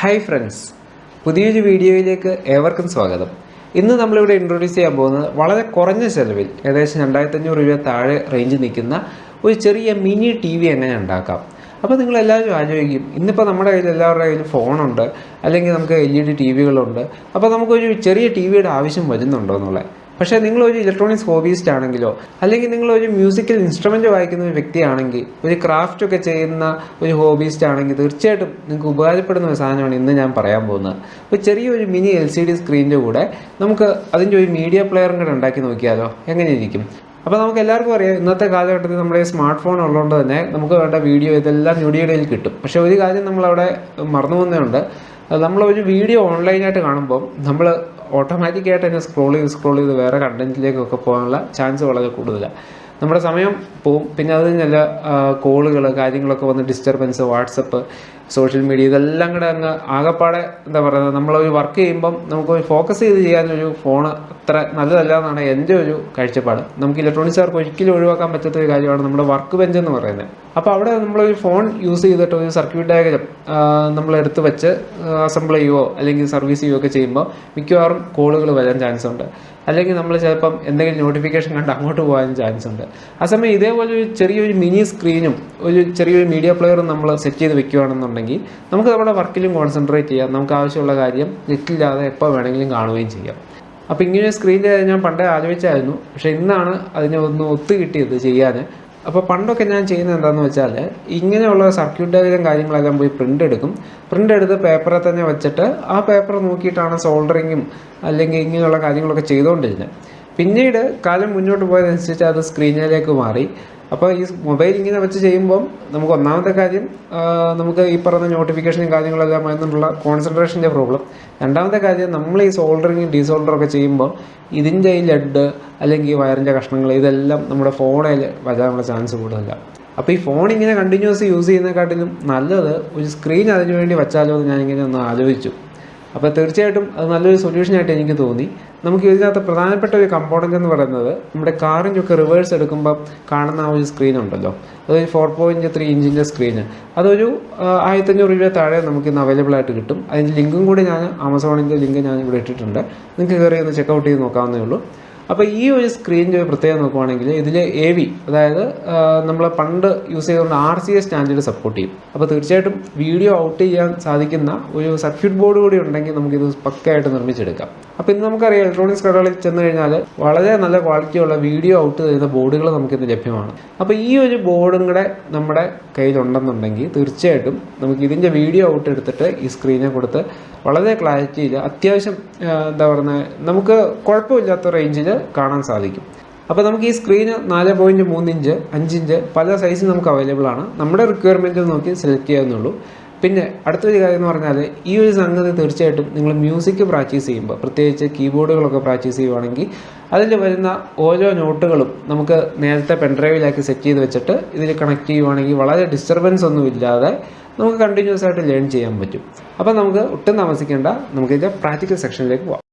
Hi friends പുതിയൊരു വീഡിയോയിലേക്ക് ഏവർക്കും സ്വാഗതം. ഇന്ന് നമ്മളിവിടെ ഇൻട്രൊഡ്യൂസ് ചെയ്യാൻ പോകുന്നത് വളരെ കുറഞ്ഞ ചെലവിൽ ഏകദേശം രണ്ടായിരത്തി അഞ്ഞൂറ് രൂപ താഴെ റേഞ്ച് നിൽക്കുന്ന ഒരു ചെറിയ മിനി ടി വി എങ്ങനെ ഉണ്ടാക്കാം? അപ്പോൾ നിങ്ങൾ എല്ലാവരും ആലോചിക്കും ഇന്നിപ്പോൾ നമ്മുടെ കയ്യിൽ എല്ലാവരുടെ കയ്യിൽ ഫോണുണ്ട് അല്ലെങ്കിൽ നമുക്ക് എൽ ഇ ഡി ടി വികളുണ്ട് അപ്പോൾ നമുക്കൊരു ചെറിയ ടി വിയുടെ ആവശ്യം വരുന്നുണ്ടോ എന്നുള്ളത്. പക്ഷേ നിങ്ങളൊരു ഇലക്ട്രോണിക്സ് ഹോബിയിസ്റ്റ് ആണെങ്കിലോ അല്ലെങ്കിൽ നിങ്ങൾ ഒരു മ്യൂസിക്കൽ ഇൻസ്ട്രുമെന്റ് വായിക്കുന്ന ഒരു വ്യക്തിയാണെങ്കിൽ ഒരു ക്രാഫ്റ്റ് ഒക്കെ ചെയ്യുന്ന ഒരു ഹോബിയിസ്റ്റ് ആണെങ്കിൽ തീർച്ചയായിട്ടും നിങ്ങൾക്ക് ഉപകാരപ്പെടുന്ന ഒരു സാധനമാണ് ഇന്ന് ഞാൻ പറയാൻ പോകുന്നത്. ഒരു ചെറിയൊരു മിനി എൽ സി ഡി സ്ക്രീനിന്റെ കൂടെ നമുക്ക് അതിന്റെ ഒരു മീഡിയ പ്ലെയറും കൂടെ ഉണ്ടാക്കി നോക്കിയാലോ? എങ്ങനെയിരിക്കും? അപ്പോൾ നമുക്ക് എല്ലാവർക്കും അറിയാം ഇന്നത്തെ കാലഘട്ടത്തിൽ നമ്മുടെ സ്മാർട്ട് ഫോൺ ഉള്ളതുകൊണ്ട് തന്നെ നമുക്ക് വേണ്ട വീഡിയോ ഇതെല്ലാം ഞൊടിയിടയിൽ കിട്ടും. പക്ഷേ ഒരു കാര്യം നമ്മളവിടെ മറന്നു പോകുന്നുണ്ട് നമ്മളൊരു വീഡിയോ ഓൺലൈനായിട്ട് കാണുമ്പോൾ നമ്മൾ ഓട്ടോമാറ്റിക്കായിട്ട് തന്നെ സ്ക്രോൾ ചെയ്ത് സ്ക്രോൾ ചെയ്ത് വേറെ കണ്ടന്റിലേക്കൊക്കെ പോകാനുള്ള ചാൻസ് വളരെ കൂടുതലാണ് നമ്മുടെ സമയം പോവും. പിന്നെ അത് നല്ല കോളുകൾ കാര്യങ്ങളൊക്കെ വന്ന് ഡിസ്റ്റർബൻസ് വാട്സപ്പ് സോഷ്യൽ മീഡിയ ഇതെല്ലാം കൂടെ അങ്ങ് ആകപ്പാടെ എന്താ പറയുക നമ്മളൊരു വർക്ക് ചെയ്യുമ്പം നമുക്ക് ഫോക്കസ് ചെയ്ത് ചെയ്യാനൊരു ഫോൺ അത്ര നല്ലതല്ല എന്നാണ് എന്റെ ഒരു കാഴ്ചപ്പാട്. നമുക്ക് ഇലക്ട്രോണിക്സുകാർക്ക് ഒരിക്കലും ഒഴിവാക്കാൻ പറ്റാത്ത ഒരു കാര്യമാണ് നമ്മുടെ വർക്ക് ബെഞ്ച് എന്ന് പറയുന്നത്. അപ്പോൾ അവിടെ നമ്മളൊരു ഫോൺ യൂസ് ചെയ്തിട്ട് ഒരു സർക്യൂട്ട് ഡയഗ്രം നമ്മൾ എടുത്ത് വെച്ച് അസംബിൾ ചെയ്യുവോ അല്ലെങ്കിൽ സർവീസ് ചെയ്യുകയോ ഒക്കെ ചെയ്യുമ്പോൾ മിക്കവാറും കോളുകൾ വരാൻ ചാൻസ് ഉണ്ട്. അല്ലെങ്കിൽ നമ്മൾ ചിലപ്പം എന്തെങ്കിലും നോട്ടിഫിക്കേഷൻ കണ്ട് അങ്ങോട്ട് പോകാൻ ചാൻസ് ഉണ്ട്. ആ സമയം ഇതേപോലെ ഒരു ചെറിയൊരു മിനി സ്ക്രീനും ഒരു ചെറിയൊരു മീഡിയ പ്ലെയറും നമ്മൾ സെറ്റ് ചെയ്ത് വെക്കുകയാണെന്നുണ്ടെങ്കിൽ നമുക്ക് നമ്മുടെ വർക്കിലും കോൺസെൻട്രേറ്റ് ചെയ്യാം. നമുക്ക് ആവശ്യമുള്ള കാര്യം നെറ്റില്ലാതെ എപ്പോൾ വേണമെങ്കിലും കാണുകയും ചെയ്യാം. അപ്പോൾ ഇങ്ങനെ സ്ക്രീനിൽ ഞാൻ പണ്ടേ ആലോചിച്ചായിരുന്നു. പക്ഷേ ഇന്നാണ് അതിനെ ഒന്ന് ഒത്തു കിട്ടിയത് ചെയ്യാൻ. അപ്പോൾ പണ്ടൊക്കെ ഞാൻ ചെയ്യുന്നത് എന്താണെന്ന് വെച്ചാൽ ഇങ്ങനെയുള്ള സർക്യൂട്ട് ഡയഗ്രം കാര്യങ്ങളെല്ലാം പോയി പ്രിന്റ് എടുക്കും. പ്രിന്റ് എടുത്ത് പേപ്പറിൽ തന്നെ വെച്ചിട്ട് ആ പേപ്പർ നോക്കിയിട്ടാണ് സോൾഡറിങ്ങും അല്ലെങ്കിൽ ഇങ്ങനെയുള്ള കാര്യങ്ങളൊക്കെ ചെയ്തുകൊണ്ടിരുന്നത്. പിന്നീട് കാലം മുന്നോട്ട് പോയതനുസരിച്ച് അത് സ്ക്രീനിലേക്ക് മാറി. അപ്പോൾ ഈ മൊബൈൽ ഇങ്ങനെ വെച്ച് ചെയ്യുമ്പം നമുക്ക് ഒന്നാമത്തെ കാര്യം നമുക്ക് ഈ പറഞ്ഞ നോട്ടിഫിക്കേഷനും കാര്യങ്ങളെല്ലാം വരുന്നുള്ള കോൺസെൻട്രേഷന്റെ പ്രോബ്ലം രണ്ടാമത്തെ കാര്യം നമ്മൾ ഈ സോൾഡറിങ്ങും ഒക്കെ ചെയ്യുമ്പോൾ ഇതിന്റെ ഈ ലെഡ് അല്ലെങ്കിൽ വയറിന്റെ കഷ്ണങ്ങൾ ഇതെല്ലാം നമ്മുടെ ഫോണിൽ വരാനുള്ള ചാൻസ് കൂടുതലാണ് അപ്പോൾ ഈ ഫോൺ ഇങ്ങനെ കണ്ടിന്യൂസ് യൂസ് ചെയ്യുന്നതിനെക്കാട്ടിലും നല്ലത് ഒരു സ്ക്രീൻ അതിനു വേണ്ടി വെച്ചാലോ എന്ന് ഞാനിങ്ങനെ ഒന്ന് ആലോചിച്ചു. അപ്പോൾ തീർച്ചയായിട്ടും അത് നല്ലൊരു സൊല്യൂഷനായിട്ട് എനിക്ക് തോന്നി. നമുക്ക് ഇതിനകത്ത് പ്രധാനപ്പെട്ട ഒരു കമ്പോണന്റ് എന്ന് പറയുന്നത് നമ്മുടെ കാറിന്റെ ഒക്കെ റിവേഴ്സ് എടുക്കുമ്പോൾ കാണുന്ന ആ ഒരു സ്ക്രീൻ ഉണ്ടല്ലോ. അതൊരു ഫോർ പോയിന്റ് ത്രീ ഇഞ്ചിന്റെ സ്ക്രീന് അതൊരു ആയിരത്തഞ്ഞൂറ് രൂപ താഴെ നമുക്ക് ഇന്ന് അവൈലബിൾ ആയിട്ട് കിട്ടും. അതിന്റെ ലിങ്കും കൂടി ഞാൻ ആമസോണിന്റെ ലിങ്ക് ഞാൻ ഇവിടെ ഇട്ടിട്ടുണ്ട്. നിങ്ങൾക്ക് കയറി ഒന്ന് ചെക്കൗട്ട് ചെയ്ത് നോക്കാവുന്നേ ഉള്ളൂ. അപ്പോൾ ഈ ഒരു സ്ക്രീനിന്റെ ഒരു പ്രത്യേകത നോക്കുവാണെങ്കിൽ ഇതിൽ എ വി അതായത് നമ്മൾ പണ്ട് യൂസ് ചെയ്തുകൊണ്ട് R C S standard support ചെയ്യും. അപ്പോൾ തീർച്ചയായിട്ടും വീഡിയോ ഔട്ട് ചെയ്യാൻ സാധിക്കുന്ന ഒരു സർക്യൂട്ട് ബോർഡ് കൂടി ഉണ്ടെങ്കിൽ നമുക്കിത് പക്കയായിട്ട് നിർമ്മിച്ചെടുക്കാം. അപ്പോൾ ഇന്ന് നമുക്കറിയാം ഇലക്ട്രോണിക്സ് കടകളിൽ ചെന്ന് കഴിഞ്ഞാൽ വളരെ നല്ല ക്വാളിറ്റിയുള്ള വീഡിയോ ഔട്ട് ചെയ്യുന്ന ബോർഡുകൾ നമുക്കിന്ന് ലഭ്യമാണ്. അപ്പോൾ ഈ ഒരു ബോർഡും കൂടെ നമ്മുടെ കയ്യിലുണ്ടെന്നുണ്ടെങ്കിൽ തീർച്ചയായിട്ടും നമുക്ക് ഇതിന്റെ വീഡിയോ ഔട്ട് എടുത്തിട്ട് ഈ സ്ക്രീനെ കൊടുത്ത് വളരെ ക്ലാരിറ്റിയിൽ അത്യാവശ്യം എന്താ പറയുന്നത് നമുക്ക് കുഴപ്പമില്ലാത്ത റേഞ്ചിൽ കാണാൻ സാധിക്കും. അപ്പോൾ നമുക്ക് ഈ സ്ക്രീന് നാല് പോയിന്റ് മൂന്ന് ഇഞ്ച് അഞ്ചിഞ്ച് പല സൈസിൽ നമുക്ക് അവൈലബിൾ ആണ്. നമ്മുടെ റിക്വയർമെന്റ് നോക്കി സെലക്ട് ചെയ്യാവുന്നുള്ളൂ പിന്നെ അടുത്തൊരു കാര്യം എന്ന് പറഞ്ഞാൽ ഈ ഒരു സംഗതി തീർച്ചയായിട്ടും നിങ്ങൾ മ്യൂസിക് പ്രാക്ടീസ് ചെയ്യുമ്പോൾ പ്രത്യേകിച്ച് കീബോർഡുകളൊക്കെ പ്രാക്ടീസ് ചെയ്യുവാണെങ്കിൽ അതിൽ വരുന്ന ഓരോ നോട്ടുകളും നമുക്ക് നേരത്തെ പെൻഡ്രൈവിലാക്കി സെറ്റ് ചെയ്ത് വെച്ചിട്ട് ഇതിൽ കണക്ട് ചെയ്യുവാണെങ്കിൽ വളരെ ഡിസ്റ്റർബൻസ് ഒന്നും ഇല്ലാതെ നമുക്ക് കണ്ടിന്യൂസ് ആയിട്ട് ലേൺ ചെയ്യാൻ പറ്റും. അപ്പോൾ നമുക്ക് ഒട്ടും താമസിക്കേണ്ട നമുക്കിതിന്റെ പ്രാക്ടിക്കൽ സെക്ഷനിലേക്ക് പോകാം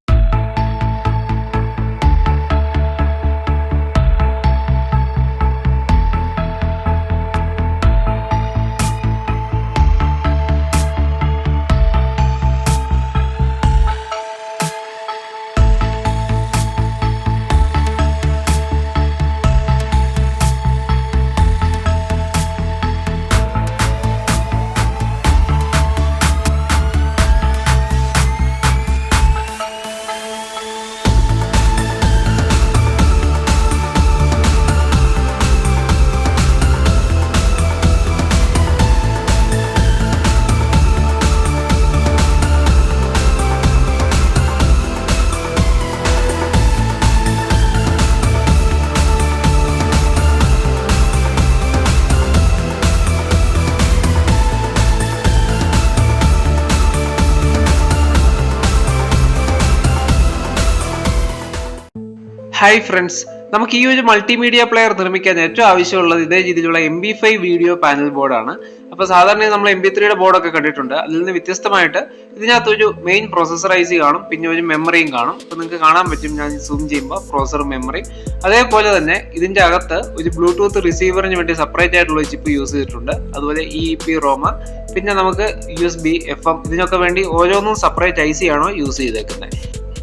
ഹായ് ഫ്രണ്ട്സ് നമുക്ക് ഈ ഒരു മൾട്ടിമീഡിയ പ്ലെയർ നിർമ്മിക്കാൻ ഏറ്റവും ആവശ്യമുള്ളത് ഇതേ രീതിയിലുള്ള M B five video panel ബോർഡാണ് അപ്പോൾ സാധാരണ നമ്മൾ എം ബി ത്രീയുടെ ബോർഡൊക്കെ കണ്ടിട്ടുണ്ട്. അതിൽ നിന്ന് വ്യത്യസ്തമായിട്ട് ഇതിനകത്ത് ഒരു മെയിൻ പ്രോസസ്സർ ഐ സി കാണും പിന്നെ ഒരു മെമ്മറിയും കാണും. അപ്പോൾ നിങ്ങൾക്ക് കാണാൻ പറ്റും ഞാൻ സൂം ചെയ്യുമ്പോൾ പ്രോസസർ മെമ്മറി അതേപോലെ തന്നെ ഇതിന്റെ അകത്ത് ഒരു ബ്ലൂടൂത്ത് റിസീവറിന് വേണ്ടി സെപ്പറേറ്റ് ആയിട്ടുള്ള ചിപ്പ് യൂസ് ചെയ്തിട്ടുണ്ട്. അതുപോലെ ഇ പി റോമ പിന്നെ നമുക്ക് U S B F M ഇതിനൊക്കെ വേണ്ടി ഓരോന്നും സെപ്പറേറ്റ് ഐ സി ആണോ യൂസ് ചെയ്തേക്കുന്നത്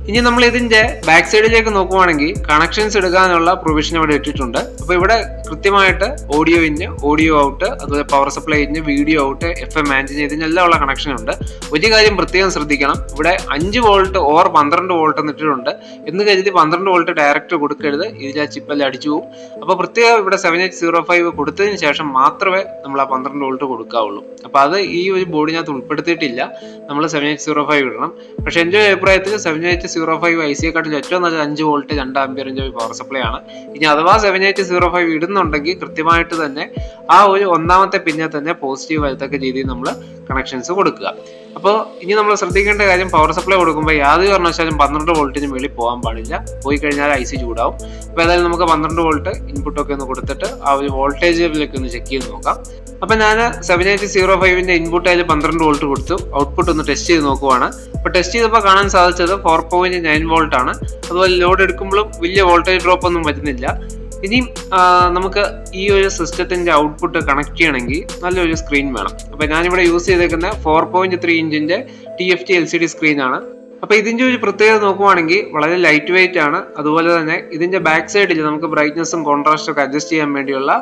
ഇനി നമ്മൾ ഇതിന്റെ ബാക്ക് സൈഡിലേക്ക് നോക്കുവാണെങ്കിൽ കണക്ഷൻസ് എടുക്കാനുള്ള പ്രൊവിഷൻ ഇവിടെ ഇട്ടിട്ടുണ്ട്. അപ്പൊ ഇവിടെ കൃത്യമായിട്ട് ഓഡിയോ ഇന്ന് ഓഡിയോ ഔട്ട് അതുപോലെ power supply in video out F M ആന്റിന് ഇതിനെല്ലാം ഉള്ള കണക്ഷൻ ഉണ്ട്. ഒരു കാര്യം പ്രത്യേകം ശ്രദ്ധിക്കണം. ഇവിടെ അഞ്ച് വോൾട്ട് ഓർ പന്ത്രണ്ട് വോൾട്ട് എന്നിട്ടിട്ടുണ്ട്. എന്ന് കരുതി പന്ത്രണ്ട് വോൾട്ട് ഡയറക്റ്റ് കൊടുക്കരുത്. ഇതിൽ ആ ചിപ്പെല്ലാം അടിച്ചു പോകും. അപ്പോൾ പ്രത്യേകം ഇവിടെ സെവൻ എയ്റ്റ് സീറോ ഫൈവ് കൊടുത്തതിന് ശേഷം മാത്രമേ നമ്മൾ ആ പന്ത്രണ്ട് വോൾട്ട് കൊടുക്കാവുള്ളൂ. അപ്പോൾ അത് ഈ ഒരു ബോർഡിനകത്ത് ഉൾപ്പെടുത്തിയിട്ടില്ല. നമ്മൾ സെവൻ എയ്റ്റ് സീറോ ഫൈവ് ഇടണം. പക്ഷെ എന്റെ അഭിപ്രായത്തിൽ seven eight zero five I സിയെക്കാട്ടിൽ ഏറ്റവും നല്ല അഞ്ച് വോൾട്ട് രണ്ട് ആംബിയറിന്റെ പവർ സപ്ലൈ ആണ്. ഇനി അഥവാ സെവൻ എയ്റ്റ് സീറോ ഫൈവ് ഇടുന്നുണ്ടെങ്കിൽ കൃത്യമായിട്ട് തന്നെ ആ ഒരു ഒന്നാമത്തെ പിന്നെ തന്നെ പോസിറ്റീവ് വരത്തക്ക രീതിയിൽ നമ്മൾ കണക്ഷൻസ് കൊടുക്കുക. അപ്പോൾ ഇനി നമ്മൾ ശ്രദ്ധിക്കേണ്ട കാര്യം പവർ സപ്ലൈ കൊടുക്കുമ്പോൾ യാതൊരു കാരണവശാലും പന്ത്രണ്ട് വോൾട്ടിന് മേളിൽ പോകാൻ പാടില്ല. പോയി കഴിഞ്ഞാൽ ഐ സി ചൂടാവും. അപ്പോൾ ഏതായാലും നമുക്ക് പന്ത്രണ്ട് വോൾട്ട് ഇൻപുട്ടൊക്കെ ഒന്ന് കൊടുത്തിട്ട് ആ ഒരു വോൾട്ടേജിലേക്ക് ഒന്ന് ചെക്ക് ചെയ്ത് നോക്കാം. അപ്പോൾ ഞാൻ സെവൻ എയ്റ്റ് സീറോ ഫൈവിന്റെ ഇൻപുട്ട് അതിൽ പന്ത്രണ്ട് വോൾട്ട് കൊടുത്തു. ഔട്ട്പുട്ട് ഒന്ന് ടെസ്റ്റ് ചെയ്ത് നോക്കുവാണ്. അപ്പോൾ ടെസ്റ്റ് ചെയ്തപ്പോൾ കാണാൻ സാധിച്ചത് ഫോർ പോയിന്റ് നയൻ വോൾട്ട് ആണ്. അതുപോലെ ലോഡ് എടുക്കുമ്പോഴും വലിയ വോൾട്ടേജ് ഡ്രോപ്പ് ഒന്നും വരുന്നില്ല. ഇനിയും നമുക്ക് ഈ ഒരു സിസ്റ്റത്തിന്റെ ഔട്ട്പുട്ട് കണക്ട് ചെയ്യണമെങ്കിൽ നല്ലൊരു സ്ക്രീൻ വേണം. അപ്പൊ ഞാനിവിടെ യൂസ് ചെയ്തേക്കുന്ന four point three ഇഞ്ചിന്റെ T F T L C D screen ആണ് അപ്പൊ ഇതിന്റെ ഒരു പ്രത്യേകത നോക്കുവാണെങ്കിൽ വളരെ ലൈറ്റ് വെയിറ്റ് ആണ്. അതുപോലെ തന്നെ ഇതിന്റെ ബാക്ക് സൈഡിൽ നമുക്ക് ബ്രൈറ്റ്നസും കോൺട്രാസ്റ്റും ഒക്കെ അഡ്ജസ്റ്റ് ചെയ്യാൻ വേണ്ടിയുള്ള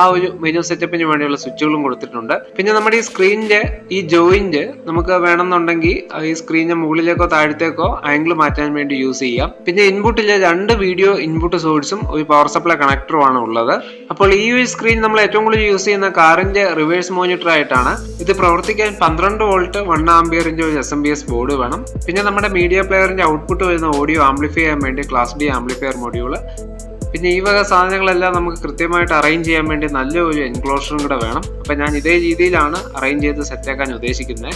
ആ ഒരു മെനു സെറ്റപ്പിന് വേണ്ടിയുള്ള സ്വിച്ചുകളും കൊടുത്തിട്ടുണ്ട്. പിന്നെ നമ്മുടെ ഈ സ്ക്രീനിന്റെ ഈ ജോയിന്റ് നമുക്ക് വേണമെന്നുണ്ടെങ്കിൽ ഈ സ്ക്രീനിന്റെ മുകളിലേക്കോ താഴത്തേക്കോ ആംഗിൾ മാറ്റാൻ വേണ്ടി യൂസ് ചെയ്യാം. പിന്നെ ഇൻപുട്ടിലെ രണ്ട് വീഡിയോ ഇൻപുട്ട് സോഴ്സും ഒരു പവർ സപ്ലൈ കണക്ടറും ആണ് ഉള്ളത്. അപ്പോൾ ഈ ഒരു സ്ക്രീൻ നമ്മൾ ഏറ്റവും കൂടുതൽ യൂസ് ചെയ്യുന്ന കാറിന്റെ റിവേഴ്സ് മോണിറ്റർ ആയിട്ടാണ്. ഇത് പ്രവർത്തിക്കാൻ പന്ത്രണ്ട് വോൾട്ട് വൺ ആംബിയറിന്റെ ഒരു S M B S board വേണം. പിന്നെ നമ്മുടെ മീഡിയ പ്ലെയറിന്റെ ഔട്ട്പുട്ട് വരുന്ന ഓഡിയോ ആംപ്ലിഫൈ ചെയ്യാൻ വേണ്ടി ക്ലാസ് ഡി ആംപ്ലിഫയർ മൊഡ്യൂൾ പിന്നെ ഈ വക സാധനങ്ങളെല്ലാം നമുക്ക് കൃത്യമായിട്ട് അറേഞ്ച് ചെയ്യാൻ വേണ്ടി നല്ലൊരു എൻക്ലോഷറും കൂടെ വേണം. അപ്പം ഞാൻ ഇതേ രീതിയിലാണ് അറേഞ്ച് ചെയ്ത് സെറ്റാക്കാൻ ഉദ്ദേശിക്കുന്നത്.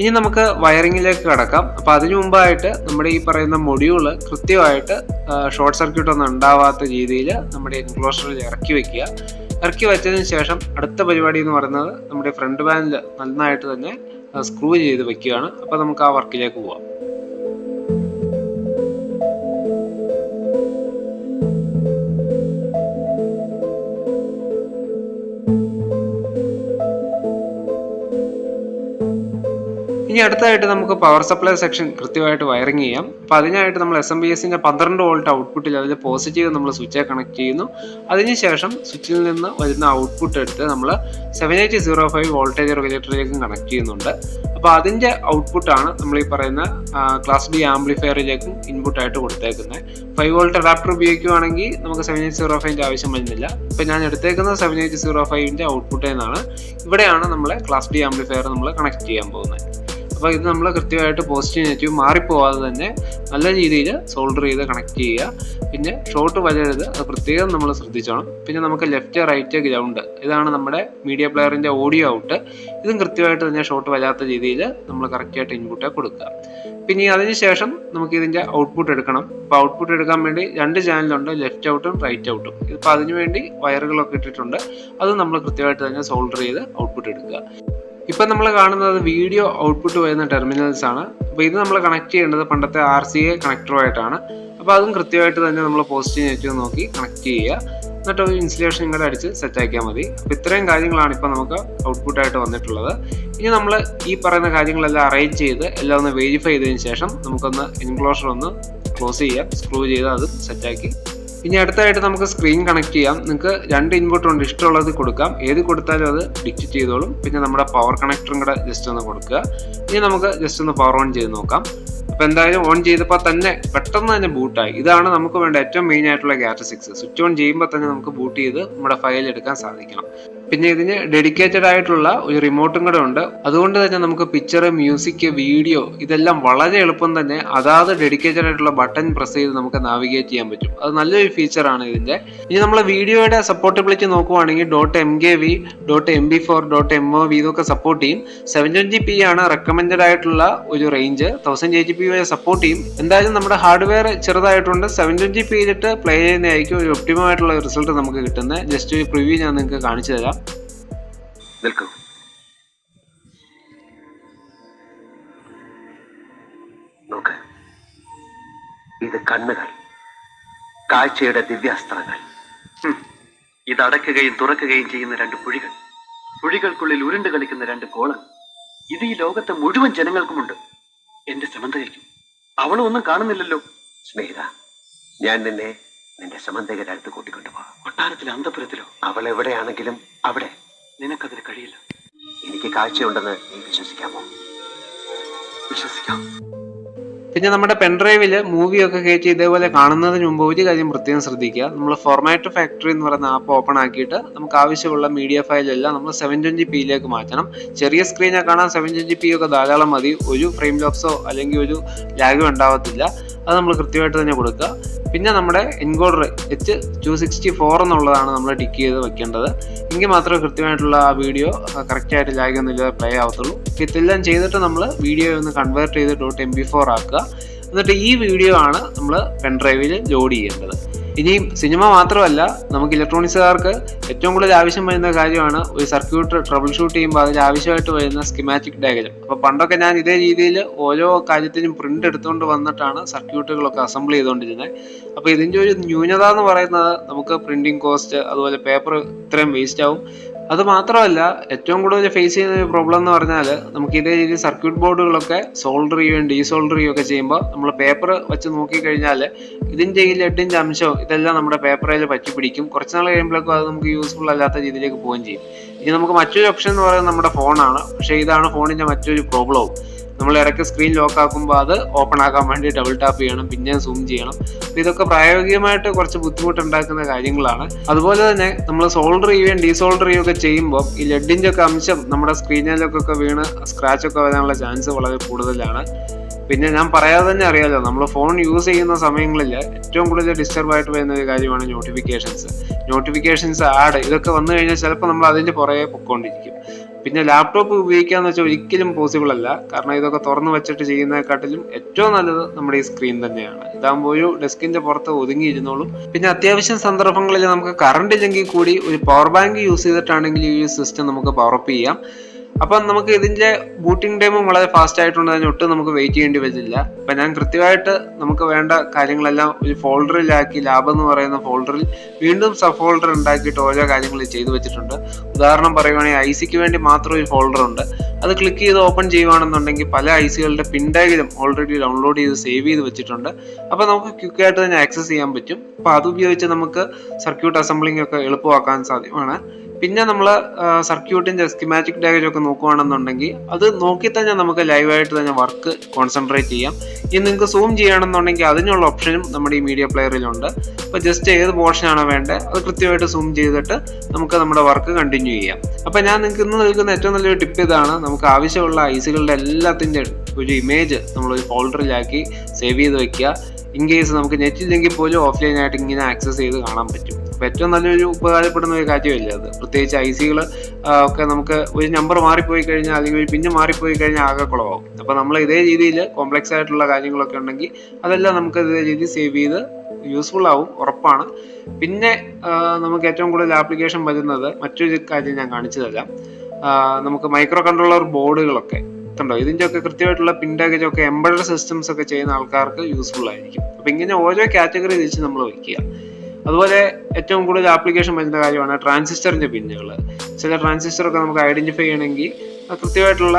ഇനി നമുക്ക് വയറിങ്ങിലേക്ക് കടക്കാം. അപ്പം അതിനു മുമ്പായിട്ട് നമ്മുടെ ഈ പറയുന്ന മൊഡ്യൂൾ കൃത്യമായിട്ട് ഷോർട്ട് സർക്യൂട്ട് ഒന്നും ഉണ്ടാവാത്ത രീതിയിൽ നമ്മുടെ എൻക്ലോഷറിൽ ഇറക്കി വെക്കുക. ഇറക്കി വെച്ചതിന് ശേഷം അടുത്ത പരിപാടി എന്ന് പറയുന്നത് നമ്മുടെ ഫ്രണ്ട് ബാനിൽ നന്നായിട്ട് തന്നെ സ്ക്രൂ ചെയ്ത് വെക്കുകയാണ്. അപ്പോൾ നമുക്ക് ആ വർക്കിലേക്ക് പോവാം. ഇനി അടുത്തായിട്ട് നമുക്ക് പവർ സപ്ലൈ സെക്ഷൻ കൃത്യമായിട്ട് വയറിംഗ് ചെയ്യാം. അപ്പോൾ അതിനായിട്ട് നമ്മൾ എസ് എം ബി എസിന്റെ പന്ത്രണ്ട് വോൾട്ട് ഔട്ട്പുട്ടിൽ അതിൽ പോസിറ്റീവ് നമ്മൾ സ്വിച്ചെ കണക്ട് ചെയ്യുന്നു. അതിനുശേഷം സ്വിച്ചിൽ നിന്ന് വരുന്ന ഔട്ട്പുട്ട് എടുത്ത് നമ്മൾ seven eight zero five voltage റെഗുലേറ്ററിലേക്ക് connect ചെയ്യുന്നുണ്ട്. അപ്പോൾ അതിന്റെ ഔട്ട്പുട്ടാണ് നമ്മൾ ഈ പറയുന്ന ക്ലാസ് ബി ആംപ്ലിഫയറിലേക്കും ഇൻപുട്ട് ആയിട്ട് കൊടുത്തേക്കുന്നത്. ഫൈവ് വോൾട്ട് അഡാപ്റ്റർ ഉപയോഗിക്കുകയാണെങ്കിൽ നമുക്ക് സെവൻ എയ്റ്റ് സീറോ ഫൈവിന്റെ ആവശ്യം വരുന്നില്ല. ഇപ്പം ഞാൻ എടുത്തേക്കുന്ന സെവൻ എയ്റ്റ് സീറോ ഫൈവിന്റെ ഔട്ട്പുട്ടേന്നാണ് ഇവിടെയാണ് നമ്മൾ ക്ലാസ് ബി ആംപ്ലിഫയർ നമ്മൾ കണക്ട് ചെയ്യാൻ പോകുന്നത്. അപ്പോൾ ഇത് നമ്മൾ കൃത്യമായിട്ട് പോസിറ്റീവ് നെഗറ്റീവ് മാറിപ്പോവാതെ തന്നെ നല്ല രീതിയിൽ സോൾഡർ ചെയ്ത് കണക്ട് ചെയ്യുക. പിന്നെ ഷോർട്ട് വരരുത്. അത് പ്രത്യേകം നമ്മൾ ശ്രദ്ധിച്ചോണം. പിന്നെ നമുക്ക് ലെഫ്റ്റ് റൈറ്റ് ഗ്രൗണ്ട് ഇതാണ് നമ്മുടെ മീഡിയ പ്ലെയറിന്റെ ഓഡിയോ ഔട്ട് ഇതും കൃത്യമായിട്ട് തന്നെ ഷോർട്ട് വരാത്ത രീതിയിൽ നമ്മൾ കറക്റ്റായിട്ട് ഇൻപുട്ട് കൊടുക്കുക. പിന്നെ അതിനുശേഷം നമുക്ക് ഇതിന്റെ ഔട്ട്പുട്ട് എടുക്കണം. അപ്പോൾ ഔട്ട്പുട്ട് എടുക്കാൻ വേണ്ടി രണ്ട് ചാനലുണ്ട് ലെഫ്റ്റ് ഔട്ടും റൈറ്റ് ഔട്ടും ഇതിപ്പോൾ അതിനുവേണ്ടി വയറുകളൊക്കെ ഇട്ടിട്ടുണ്ട്. അത് നമ്മൾ കൃത്യമായിട്ട് തന്നെ സോൾഡർ ചെയ്ത് ഔട്ട്പുട്ട് എടുക്കുക. ഇപ്പൊ നമ്മൾ കാണുന്നത് വീഡിയോ ഔട്ട്പുട്ട് വരുന്ന ടെർമിനൽസ് ആണ്. അപ്പോൾ ഇത് നമ്മൾ കണക്ട് ചെയ്യേണ്ടത് പണ്ടത്തെ ആർ സി എ കണക്ടറുമായിട്ടാണ് അപ്പോൾ അതും കൃത്യമായിട്ട് തന്നെ നമ്മൾ പോസിറ്റീവ് നെഗറ്റീവ് നോക്കി കണക്ട് ചെയ്യുക. എന്നിട്ട് ഒരു ഇൻസ്റ്റലേഷൻ കൂടെ അടിച്ച് സെറ്റ് ആക്കിയാൽ മതി. അപ്പോൾ ഇത്രയും കാര്യങ്ങളാണ് ഇപ്പോൾ നമുക്ക് ഔട്ട്പുട്ടായിട്ട് വന്നിട്ടുള്ളത്. ഇനി നമ്മൾ ഈ പറയുന്ന കാര്യങ്ങളെല്ലാം അറേഞ്ച് ചെയ്ത് എല്ലാം ഒന്ന് വെരിഫൈ ചെയ്തതിന് ശേഷം നമുക്കൊന്ന് എൻക്ലോഷർ ഒന്ന് ക്ലോസ് ചെയ്യാം. സ്ക്രൂ ചെയ്ത് അത് സെറ്റാക്കി ഇനി അടുത്തായിട്ട് നമുക്ക് സ്ക്രീൻ കണക്ട് ചെയ്യാം. നിങ്ങൾക്ക് രണ്ട് ഇൻപുട്ട് ഉണ്ട് ഇഷ്ടമുള്ളത് കൊടുക്കാം. ഏത് കൊടുത്താലും അത് ഡിക്റ്റ് ചെയ്തോളും. പിന്നെ നമ്മുടെ പവർ കണക്ടറും കൂടെ ജസ്റ്റ് ഒന്ന് കൊടുക്കുക. ഇനി നമുക്ക് ജസ്റ്റ് ഒന്ന് പവർ ഓൺ ചെയ്ത് നോക്കാം. അപ്പൊ എന്തായാലും ഓൺ ചെയ്തപ്പോൾ തന്നെ പെട്ടെന്ന് തന്നെ ബൂട്ടായി ഇതാണ് നമുക്ക് വേണ്ട ഏറ്റവും മെയിൻ ആയിട്ടുള്ള ക്യാരക്ടറിസ്റ്റിക്സ് സ്വിച്ച് ഓൺ ചെയ്യുമ്പോൾ തന്നെ നമുക്ക് ബൂട്ട് ചെയ്ത് നമ്മുടെ ഫയൽ എടുക്കാൻ സാധിക്കണം. പിന്നെ ഇതിന് ഡെഡിക്കേറ്റഡ് ആയിട്ടുള്ള ഒരു റിമോട്ടും കൂടെ ഉണ്ട്. അതുകൊണ്ട് തന്നെ നമുക്ക് പിക്ചർ മ്യൂസിക് വീഡിയോ ഇതെല്ലാം വളരെ എളുപ്പം തന്നെ അതാത് ഡെഡിക്കേറ്റഡ് ആയിട്ടുള്ള ബട്ടൺ പ്രസ് ചെയ്ത് നമുക്ക് നാവിഗേറ്റ് ചെയ്യാൻ പറ്റും. അത് നല്ലൊരു ഫീച്ചറാണ് ഇതിന്റെ. ഇനി നമ്മൾ വീഡിയോയുടെ സപ്പോർട്ടബിലിറ്റി നോക്കുവാണെങ്കിൽ dot M K V dot M B four dot M O V ഇതൊക്കെ സപ്പോർട്ട് ചെയ്യും. സെവൻ ട്വന്റി പി ആണ് റെക്കമെൻഡഡ് ആയിട്ടുള്ള ഒരു റേഞ്ച് തൗസൻഡ് എയ്റ്റി പി വരെ സപ്പോർട്ട് ചെയ്യും. എന്തായാലും നമ്മുടെ ഹാർഡ്വെയർ ചെറുതായിട്ടുണ്ട്. സെവൻ ട്വന്റി പി ചെയ്തിട്ട് പ്ലേ ചെയ്യുന്നതായിരിക്കും ഒരു ഒപ്റ്റിമമായിട്ടുള്ള റിസൾട്ട് നമുക്ക് കിട്ടുന്നത്. ജസ്റ്റ് ഒരു പ്രിവ്യൂ ഞാൻ നിങ്ങൾക്ക് കാണിച്ചു തരാം. വെൽക്കം ഇത് കണ്ണുകൾ കാഴ്ചയുടെ ദിവ്യാസ്ത്രങ്ങൾ. ഇത് അടക്കുകയും തുറക്കുകയും ചെയ്യുന്ന രണ്ട് പുഴികൾ. പുഴികൾക്കുള്ളിൽ ഉരുണ്ട് കളിക്കുന്ന രണ്ട് കോളങ്ങൾ ഇത് ഈ ലോകത്തെ മുഴുവൻ ജനങ്ങൾക്കുമുണ്ട്. അവളും ഒന്നും കാണുന്നില്ലല്ലോ. സ്നേഹിത ഞാൻ നിന്നെ നിന്റെ സമന്തകയുടെ അടുത്ത് കൂട്ടിക്കൊണ്ടുപോകാം കൊട്ടാരത്തിലെ അന്തപുരത്തിലോ? അവൾ എവിടെയാണെങ്കിലും അവിടെ. നിനക്കതിന് കഴിയില്ല. എനിക്ക് കാഴ്ചയുണ്ടെന്ന് നീ വിശ്വസിക്കാമോ? വിശ്വസിക്കാം. പിന്നെ നമ്മുടെ പെൻഡ്രൈവിൽ മൂവിയൊക്കെ കയറ്റി ഇതേപോലെ കാണുന്നതിന് മുമ്പ് ഒരു കാര്യം പ്രത്യേകം ശ്രദ്ധിക്കുക. നമ്മൾ ഫോർമാറ്റ് ഫാക്ടറി എന്ന് പറയുന്ന ആപ്പ് ഓപ്പൺ ആക്കിയിട്ട് നമുക്ക് ആവശ്യമുള്ള മീഡിയ ഫയലെല്ലാം നമ്മൾ സെവൻ ട്വന്റി പിയിലേക്ക് മാറ്റണം. ചെറിയ സ്ക്രീനെ കാണാൻ സെവൻ ട്വന്റി പി ഒക്കെ ധാരാളം മതി. ഒരു ഫ്രെയിം ലോക്സോ അല്ലെങ്കിൽ ഒരു ലാഗോ ഉണ്ടാവത്തില്ല. അത് നമ്മൾ കൃത്യമായിട്ട് തന്നെ കൊടുക്കുക. പിന്നെ നമ്മുടെ encoder H two sixty four എന്നുള്ളതാണ് നമ്മൾ ടിക്ക് ചെയ്ത് വെക്കേണ്ടത്. എങ്കിൽ മാത്രമേ കൃത്യമായിട്ടുള്ള ആ വീഡിയോ കറക്റ്റായിട്ട് ലാഗൊന്നും ഇല്ലാതെ പ്ലേ ആവത്തുള്ളൂ. ഇതെല്ലാം ചെയ്തിട്ട് നമ്മൾ വീഡിയോ ഒന്ന് കൺവേർട്ട് ചെയ്ത് ഡോട്ട് എം ബി ഫോർ ആക്കുക. എന്നിട്ട് ഈ വീഡിയോ ആണ് നമ്മൾ പെൻഡ്രൈവിൽ ലോഡ് ചെയ്യേണ്ടത്. ഇനിയും സിനിമ മാത്രമല്ല നമുക്ക് ഇലക്ട്രോണിക്സുകാർക്ക് ഏറ്റവും കൂടുതൽ ആവശ്യം വരുന്ന കാര്യമാണ് ഒരു സർക്യൂട്ട് ട്രബിൾ ഷൂട്ട് ചെയ്യുമ്പോൾ അതിൽ ആവശ്യമായിട്ട് വരുന്ന സ്കിമാറ്റിക് ഡയഗ്രം അപ്പോൾ പണ്ടൊക്കെ ഞാൻ ഇതേ രീതിയിൽ ഓരോ കാര്യത്തിനും പ്രിന്റ് എടുത്തുകൊണ്ട് വന്നിട്ടാണ് സർക്യൂട്ടുകളൊക്കെ അസംബിൾ ചെയ്തുകൊണ്ടിരുന്നത്. അപ്പോൾ ഇതിന്റെ ഒരു ന്യൂനത എന്ന് പറയുന്നത് നമുക്ക് പ്രിന്റിംഗ് കോസ്റ്റ് അതുപോലെ പേപ്പർ ഇത്രയും വേസ്റ്റ് ആവും. അത് മാത്രമല്ല ഏറ്റവും കൂടുതൽ ഫേസ് ചെയ്യുന്ന ഒരു പ്രോബ്ലം എന്ന് പറഞ്ഞാൽ നമുക്ക് ഇതേ രീതിയിൽ സർക്യൂട്ട് ബോർഡുകളൊക്കെ സോൾഡർ ചെയ്യുകയും ഡീസോൾഡർ ചെയ്യുകയൊക്കെ ചെയ്യുമ്പോൾ നമ്മൾ പേപ്പർ വെച്ച് നോക്കിക്കഴിഞ്ഞാൽ ഇതിന്റെ ഈ ലെഡിന്റെ അംശവും ഇതെല്ലാം നമ്മുടെ പേപ്പറിൽ പറ്റി പിടിക്കും. കുറച്ച് നാൾ കഴിയുമ്പോഴേക്കും അത് നമുക്ക് യൂസ്ഫുൾ അല്ലാത്ത രീതിയിലേക്ക് പോവുകയും ചെയ്യും. ഇനി നമുക്ക് മറ്റൊരു ഓപ്ഷൻ എന്ന് പറയുന്നത് നമ്മുടെ ഫോണാണ് പക്ഷേ ഇതാണ് ഫോണിന്റെ മറ്റൊരു പ്രോബ്ലവും നമ്മൾ ഇടയ്ക്ക് സ്ക്രീൻ ലോക്ക് ആക്കുമ്പോൾ അത് ഓപ്പൺ ആക്കാൻ വേണ്ടി ഡബിൾ ടാപ്പ് ചെയ്യണം പിന്നെ സൂം ചെയ്യണം. അപ്പോൾ ഇതൊക്കെ പ്രായോഗികമായിട്ട് കുറച്ച് ബുദ്ധിമുട്ടുണ്ടാക്കുന്ന കാര്യങ്ങളാണ്. അതുപോലെ തന്നെ നമ്മൾ സോൾഡർ ചെയ്യുകയും ഡീസോൾഡർ ചെയ്യുകയൊക്കെ ചെയ്യുമ്പോൾ ഈ ലെഡിന്റെ ഒക്കെ അംശം നമ്മുടെ സ്ക്രീനിലൊക്കെ വീണ് സ്ക്രാച്ച് ഒക്കെ വരാനുള്ള ചാൻസ് വളരെ കൂടുതലാണ്. പിന്നെ ഞാൻ പറയാതെ തന്നെ അറിയാലോ നമ്മൾ ഫോൺ യൂസ് ചെയ്യുന്ന സമയങ്ങളിൽ ഏറ്റവും കൂടുതൽ ഡിസ്റ്റർബ് ആയിട്ട് വരുന്ന ഒരു കാര്യമാണ് നോട്ടിഫിക്കേഷൻസ് നോട്ടിഫിക്കേഷൻസ് ആഡ് ഇതൊക്കെ വന്നു കഴിഞ്ഞാൽ ചിലപ്പോൾ നമ്മൾ അതിന്റെ പുറകെ പൊക്കോണ്ടിരിക്കും. പിന്നെ ലാപ്ടോപ്പ് ഉപയോഗിക്കാന്ന് വെച്ചാൽ ഒരിക്കലും പോസിബിൾ അല്ല. കാരണം ഇതൊക്കെ തുറന്നു വെച്ചിട്ട് ചെയ്യുന്നതിനെക്കാട്ടിലും ഏറ്റവും നല്ലത് നമ്മുടെ ഈ സ്ക്രീൻ തന്നെയാണ്. ഇതാകുമ്പോൾ ഒരു ഡെസ്കിന്റെ പുറത്ത് ഒതുങ്ങിയിരുന്നോളും. പിന്നെ അത്യാവശ്യം സന്ദർഭങ്ങളിൽ നമുക്ക് കറണ്ട് ഇല്ലെങ്കിൽ കൂടി ഒരു പവർ ബാങ്ക് യൂസ് ചെയ്തിട്ടാണെങ്കിൽ ഈ സിസ്റ്റം നമുക്ക് പവർ അപ്പ് ചെയ്യാം. അപ്പം നമുക്ക് ഇതിന്റെ ബൂട്ടിംഗ് ടൈമും വളരെ ഫാസ്റ്റ് ആയിട്ടുണ്ട്. തന്നെ ഒട്ടും നമുക്ക് വെയിറ്റ് ചെയ്യേണ്ടി വരില്ല. അപ്പൊ ഞാൻ കൃത്യമായിട്ട് നമുക്ക് വേണ്ട കാര്യങ്ങളെല്ലാം ഒരു ഫോൾഡറിലാക്കി ലാബ് എന്ന് പറയുന്ന ഫോൾഡറിൽ വീണ്ടും സബ് ഫോൾഡർ ഉണ്ടാക്കിയിട്ട് ഓരോ കാര്യങ്ങൾ ചെയ്തു വെച്ചിട്ടുണ്ട്. ഉദാഹരണം പറയുവാണെങ്കിൽ ഐ സിക്ക് വേണ്ടി മാത്രം ഒരു ഫോൾഡർ ഉണ്ട്. അത് ക്ലിക്ക് ചെയ്ത് ഓപ്പൺ ചെയ്യുവാണെന്നുണ്ടെങ്കിൽ പല ഐ സികളുടെ പിൻഡാഗിലും ഓൾറെഡി ഡൗൺലോഡ് ചെയ്ത് സേവ് ചെയ്ത് വെച്ചിട്ടുണ്ട്. അപ്പോൾ നമുക്ക് ക്വിക്കായിട്ട് തന്നെ ആക്സസ് ചെയ്യാൻ പറ്റും. അപ്പോൾ അത് ഉപയോഗിച്ച് നമുക്ക് സർക്യൂട്ട് അസംബ്ലിംഗ് ഒക്കെ എളുപ്പമാക്കാൻ സാധ്യമാണ്. പിന്നെ നമ്മൾ സർക്യൂട്ടിന്റെ സ്കിമാറ്റിക് ഡയഗ്രം ഒക്കെ നോക്കുകയാണെന്നുണ്ടെങ്കിൽ അത് നോക്കി തന്നെ നമുക്ക് ലൈവായിട്ട് തന്നെ വർക്ക് കോൺസെൻട്രേറ്റ് ചെയ്യാം. ഇനി നിങ്ങൾക്ക് സൂം ചെയ്യണമെന്നുണ്ടെങ്കിൽ അതിനുള്ള ഓപ്ഷനും നമ്മുടെ ഈ മീഡിയ പ്ലെയറിലുണ്ട് അപ്പോൾ ജസ്റ്റ് ഏത് പോർഷനാണോ വേണ്ടത് അത് കൃത്യമായിട്ട് സൂം ചെയ്തിട്ട് നമുക്ക് നമ്മുടെ വർക്ക് കണ്ടിന്യൂ ചെയ്യാം. അപ്പോൾ ഞാൻ നിങ്ങൾക്ക് ഇന്ന് നൽകുന്ന ഏറ്റവും നല്ലൊരു ടിപ്പ് ഇതാണ് നമുക്ക് ആവശ്യമുള്ള ഐസുകളുടെ എല്ലാത്തിന്റെ ഒരു ഇമേജ് നമ്മൾ ഒരു ഫോൾഡറിലാക്കി സേവ് ചെയ്ത് വെക്കുക. ഇൻ കേസ് നമുക്ക് നെറ്റ് ഇല്ലെങ്കിൽ പോലും ഓഫ്ലൈൻ ആയിട്ട് ഇങ്ങനെ ആക്സസ് ചെയ്ത് കാണാൻ പറ്റും. ഏറ്റവും നല്ലൊരു ഉപകാരപ്പെടുന്ന ഒരു കാര്യമല്ലേ അത്? പ്രത്യേകിച്ച് ഐ സികൾ ഒക്കെ നമുക്ക് ഒരു നമ്പർ മാറിപ്പോയി കഴിഞ്ഞാൽ അല്ലെങ്കിൽ ഒരു പിന്നെ മാറിപ്പോയി കഴിഞ്ഞാൽ ആകെ കുളമാവും അപ്പോൾ നമ്മൾ ഇതേ രീതിയിൽ കോംപ്ലക്സ് ആയിട്ടുള്ള കാര്യങ്ങളൊക്കെ ഉണ്ടെങ്കിൽ അതെല്ലാം നമുക്ക് ഇതേ രീതിയിൽ സേവ് ചെയ്ത് യൂസ്ഫുൾ ആവും ഉറപ്പാണ്. പിന്നെ നമുക്ക് ഏറ്റവും കൂടുതൽ ആപ്ലിക്കേഷൻ വരുന്നത് മറ്റൊരു കാര്യം ഞാൻ കാണിച്ചു തരാം. നമുക്ക് മൈക്രോ കൺട്രോളർ ബോർഡുകളൊക്കെ ഉണ്ടോ ഇതിന്റെ ഒക്കെ കൃത്യമായിട്ടുള്ള ഒക്കെ എംബഡഡ് സിസ്റ്റംസ് ഒക്കെ ചെയ്യുന്ന ആൾക്കാർക്ക് യൂസ്ഫുൾ ആയിരിക്കും. അപ്പൊ ഇങ്ങനെ ഓരോ കാറ്റഗറി തിരിച്ച് നമ്മൾ വയ്ക്കുക. അതുപോലെ ഏറ്റവും കൂടുതൽ ആപ്ലിക്കേഷൻ വരുന്ന കാര്യമാണ് ട്രാൻസിസ്റ്ററിന്റെ പിന്നുകൾ ചില ട്രാൻസിസ്റ്റർ ഒക്കെ നമുക്ക് ഐഡന്റിഫൈ ചെയ്യണമെങ്കിൽ കൃത്യമായിട്ടുള്ള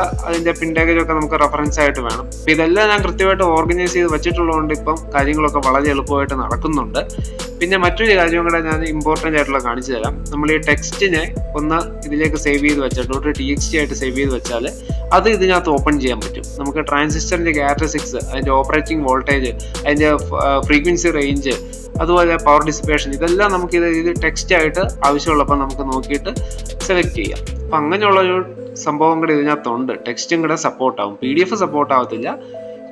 പിൻടാഗേജ് ഒക്കെ നമുക്ക് റെഫറൻസ് ആയിട്ട് വേണം. അപ്പൊ ഇതെല്ലാം ഞാൻ കൃത്യമായിട്ട് ഓർഗനൈസ് ചെയ്ത് വെച്ചിട്ടുള്ളതുകൊണ്ട് ഇപ്പം കാര്യങ്ങളൊക്കെ വളരെ എളുപ്പമായിട്ട് നടക്കുന്നുണ്ട്. പിന്നെ മറ്റൊരു കാര്യം കൂടെ ഞാൻ ഇമ്പോർട്ടന്റ് ആയിട്ടുള്ള കാണിച്ചു തരാം. നമ്മൾ ഈ ടെക്സ്റ്റിനെ ഒന്ന് ഇതിലേക്ക് സേവ് ചെയ്ത് വെച്ചാൽ ഡോട്ട് ടി എക്സ് ടി ആയിട്ട് സേവ് ചെയ്ത് വെച്ചാൽ അത് ഇതിനകത്ത് ഓപ്പൺ ചെയ്യാൻ പറ്റും. നമുക്ക് ട്രാൻസിസ്റ്ററിന്റെ ക്യാരക്ടറിസ്റ്റിക്സ് അതിന്റെ ഓപ്പറേറ്റിംഗ് വോൾട്ടേജ് അതിന്റെ ഫ്രീക്വൻസി റേഞ്ച് അതുപോലെ പവർ ഡിസിപ്പേഷൻ ഇതെല്ലാം നമുക്ക് ഇത് ഇത് ടെക്സ്റ്റ് ആയിട്ട് ആവശ്യമുള്ളപ്പോൾ നമുക്ക് നോക്കിയിട്ട് സെലക്ട് ചെയ്യാം. അപ്പം അങ്ങനെയുള്ള ഒരു സംഭവം കൂടെ ഇതിനകത്തുണ്ട്. ടെക്സ്റ്റും കൂടെ സപ്പോർട്ടാവും പി ഡി എഫ് സപ്പോർട്ട് ആവത്തില്ല.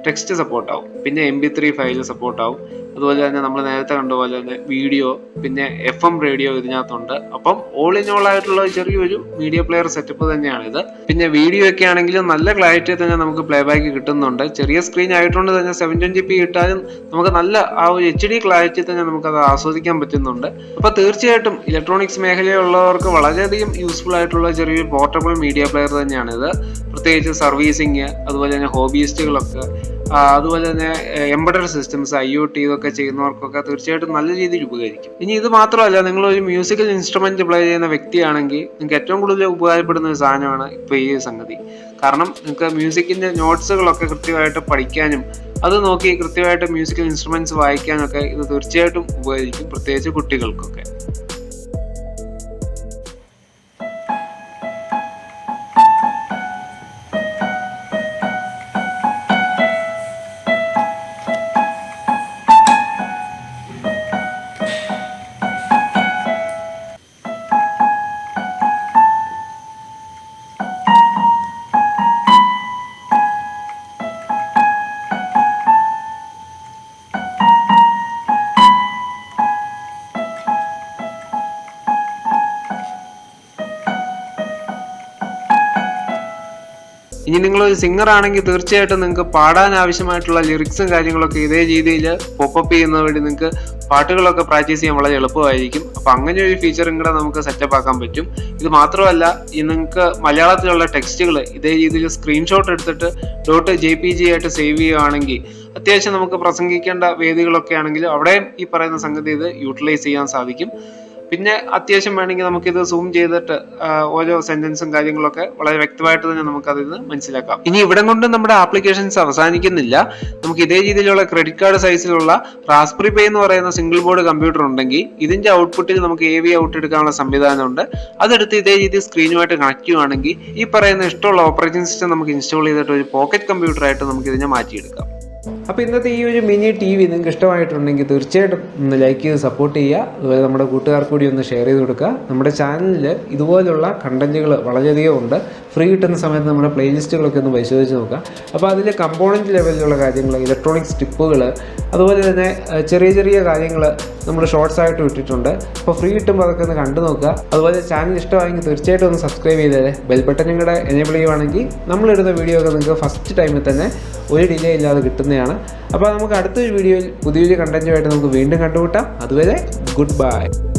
ടെക്സ്റ്റ് സപ്പോർട്ട് ആവും. പിന്നെ M B three file support ആവും. അതുപോലെ തന്നെ നമ്മൾ നേരത്തെ കണ്ട പോലെ തന്നെ വീഡിയോ പിന്നെ എഫ് എം റേഡിയോ ഇതിനകത്തുണ്ട്. അപ്പം ഓൾ ഇൻ ഓൾ ആയിട്ടുള്ള ചെറിയൊരു മീഡിയ പ്ലെയർ സെറ്റപ്പ് തന്നെയാണ് ഇത് പിന്നെ വീഡിയോ ഒക്കെ ആണെങ്കിലും നല്ല ക്ലാരിറ്റി തന്നെ നമുക്ക് പ്ലേ ബാക്ക് കിട്ടുന്നുണ്ട്. ചെറിയ സ്ക്രീൻ ആയതുകൊണ്ട് തന്നെ സെവൻ ട്വന്റി പി കിട്ടാനും നമുക്ക് നല്ല ആ ഒരു എച്ച് ഡി ക്ലാരിറ്റി തന്നെ നമുക്ക് അത് ആസ്വദിക്കാൻ പറ്റുന്നുണ്ട്. അപ്പൊ തീർച്ചയായിട്ടും ഇലക്ട്രോണിക്സ് മേഖലയിലുള്ളവർക്ക് വളരെയധികം യൂസ്ഫുൾ ആയിട്ടുള്ള ചെറിയൊരു പോർട്ടബിൾ മീഡിയ പ്ലെയർ തന്നെയാണ് ഇത് പ്രത്യേകിച്ച് സർവീസിങ് അതുപോലെ തന്നെ ഹോബിയിസ്റ്റുകളൊക്കെ അതുപോലെ തന്നെ embedded systems I O T ഇതൊക്കെ ചെയ്യുന്നവർക്കൊക്കെ തീർച്ചയായിട്ടും നല്ല രീതിയിൽ ഉപകരിക്കും. ഇനി ഇത് മാത്രമല്ല നിങ്ങൾ ഒരു മ്യൂസിക്കൽ ഇൻസ്ട്രുമെന്റ് പ്ലേ ചെയ്യുന്ന വ്യക്തിയാണെങ്കിൽ നിങ്ങൾക്ക് ഏറ്റവും കൂടുതൽ ഉപകാരപ്പെടുന്ന ഒരു സാധനമാണ് ഇപ്പോൾ ഈ സംഗതി. കാരണം നിങ്ങൾക്ക് മ്യൂസിക്കിന്റെ നോട്ട്സുകളൊക്കെ കൃത്യമായിട്ട് പഠിക്കാനും അത് നോക്കി കൃത്യമായിട്ട് മ്യൂസിക്കൽ ഇൻസ്ട്രുമെന്റ്സ് വായിക്കാനൊക്കെ ഇത് തീർച്ചയായിട്ടും ഉപകരിക്കും പ്രത്യേകിച്ച് കുട്ടികൾക്കൊക്കെ. ഇനി നിങ്ങൾ ഒരു സിംഗർ ആണെങ്കിൽ തീർച്ചയായിട്ടും നിങ്ങൾക്ക് പാടാൻ ആവശ്യമായിട്ടുള്ള ലിറിക്സും കാര്യങ്ങളൊക്കെ ഇതേ രീതിയിൽ പോപ്പപ്പ് ചെയ്യുന്ന വഴി നിങ്ങൾക്ക് പാട്ടുകളൊക്കെ പ്രാക്ടീസ് ചെയ്യാൻ വളരെ എളുപ്പമായിരിക്കും. അപ്പൊ അങ്ങനെ ഒരു ഫീച്ചറും കൂടെ നമുക്ക് സെറ്റപ്പ് ആക്കാൻ പറ്റും. ഇത് മാത്രമല്ല ഈ നിങ്ങൾക്ക് മലയാളത്തിലുള്ള ടെക്സ്റ്റുകൾ ഇതേ രീതിയിൽ സ്ക്രീൻഷോട്ട് എടുത്തിട്ട് ഡോട്ട് ജെ പി ജി ആയിട്ട് സേവ് ചെയ്യുകയാണെങ്കിൽ അത്യാവശ്യം നമുക്ക് പ്രസംഗിക്കേണ്ട വേദികളൊക്കെ ആണെങ്കിലും അവിടെയും ഈ പറയുന്ന സംഗതി ഇത് യൂട്ടിലൈസ് ചെയ്യാൻ സാധിക്കും. പിന്നെ അത്യാവശ്യം വേണമെങ്കിൽ നമുക്കിത് സൂം ചെയ്തിട്ട് ഓരോ സെന്റൻസും കാര്യങ്ങളൊക്കെ വളരെ വ്യക്തമായിട്ട് തന്നെ നമുക്ക് അതിൽ നിന്ന് മനസ്സിലാക്കാം. ഇനി ഇവിടെ കൊണ്ട് നമ്മുടെ ആപ്ലിക്കേഷൻസ് അവസാനിക്കുന്നില്ല. നമുക്ക് ഇതേ രീതിയിലുള്ള ക്രെഡിറ്റ് കാർഡ് സൈസിലുള്ള റാസ്പ്രി പേ എന്ന് പറയുന്ന സിംഗിൾ ബോർഡ് കമ്പ്യൂട്ടർ ഉണ്ടെങ്കിൽ ഇതിന്റെ ഔട്ട്പുട്ടിൽ നമുക്ക് എ വി ഔട്ട് എടുക്കാനുള്ള സംവിധാനമുണ്ട്. അതെടുത്ത് ഇതേ രീതിയിൽ സ്ക്രീനുമായിട്ട് കണക്ട് ചെയ്യുവാണെങ്കിൽ ഈ പറയുന്ന ഇഷ്ടമുള്ള ഓപ്പറേറ്റിംഗ് സിസ്റ്റം നമുക്ക് ഇൻസ്റ്റാൾ ചെയ്തിട്ട് ഒരു പോക്കറ്റ് കമ്പ്യൂട്ടറായിട്ട് നമുക്ക് ഇതിനെ മാറ്റിയെടുക്കാം. അപ്പോൾ ഇന്നത്തെ ഈ ഒരു മിനി ടി വി നിങ്ങൾക്ക് ഇഷ്ടമായിട്ടുണ്ടെങ്കിൽ തീർച്ചയായിട്ടും ഒന്ന് ലൈക്ക് ചെയ്ത് സപ്പോർട്ട് ചെയ്യുക. അതുപോലെ നമ്മുടെ കൂട്ടുകാർക്ക് കൂടി ഒന്ന് ഷെയർ ചെയ്ത് കൊടുക്കുക. നമ്മുടെ ചാനലിൽ ഇതുപോലുള്ള കണ്ടന്റുകൾ വളരെയധികം ഉണ്ട്. ഫ്രീ കിട്ടുന്ന സമയത്ത് നമ്മുടെ പ്ലേലിസ്റ്റുകളൊക്കെ ഒന്ന് പരിശോധിച്ച് നോക്കുക. അപ്പോൾ അതിൽ കമ്പോണന്റ് ലെവലിലുള്ള കാര്യങ്ങൾ ഇലക്ട്രോണിക്സ് ടിപ്പുകൾ അതുപോലെ തന്നെ ചെറിയ ചെറിയ കാര്യങ്ങൾ നമ്മൾ ഷോർട്സ് ആയിട്ട് വിട്ടിട്ടുണ്ട് അപ്പോൾ ഫ്രീ കിട്ടുമ്പോൾ അതൊക്കെ ഒന്ന് കണ്ടു നോക്കുക. അതുപോലെ ചാനൽ ഇഷ്ടമായെങ്കിൽ തീർച്ചയായിട്ടും ഒന്ന് സബ്സ്ക്രൈബ് ചെയ്തേരെ ബെൽ ബെൽബട്ടനും കൂടെ എനേബിൾ ചെയ്യുവാണെങ്കിൽ നമ്മളിടുന്ന വീഡിയോ ഒക്കെ നിങ്ങൾക്ക് ഫസ്റ്റ് ടൈമിൽ തന്നെ ഒരു ഡിലേ ഇല്ലാതെ കിട്ടുന്നതാണ്. അപ്പോൾ നമുക്ക് അടുത്തൊരു വീഡിയോയിൽ പുതിയൊരു കണ്ടന്റുമായിട്ട് നമുക്ക് വീണ്ടും കണ്ടുമുട്ടാം. അതുവരെ ഗുഡ് ബൈ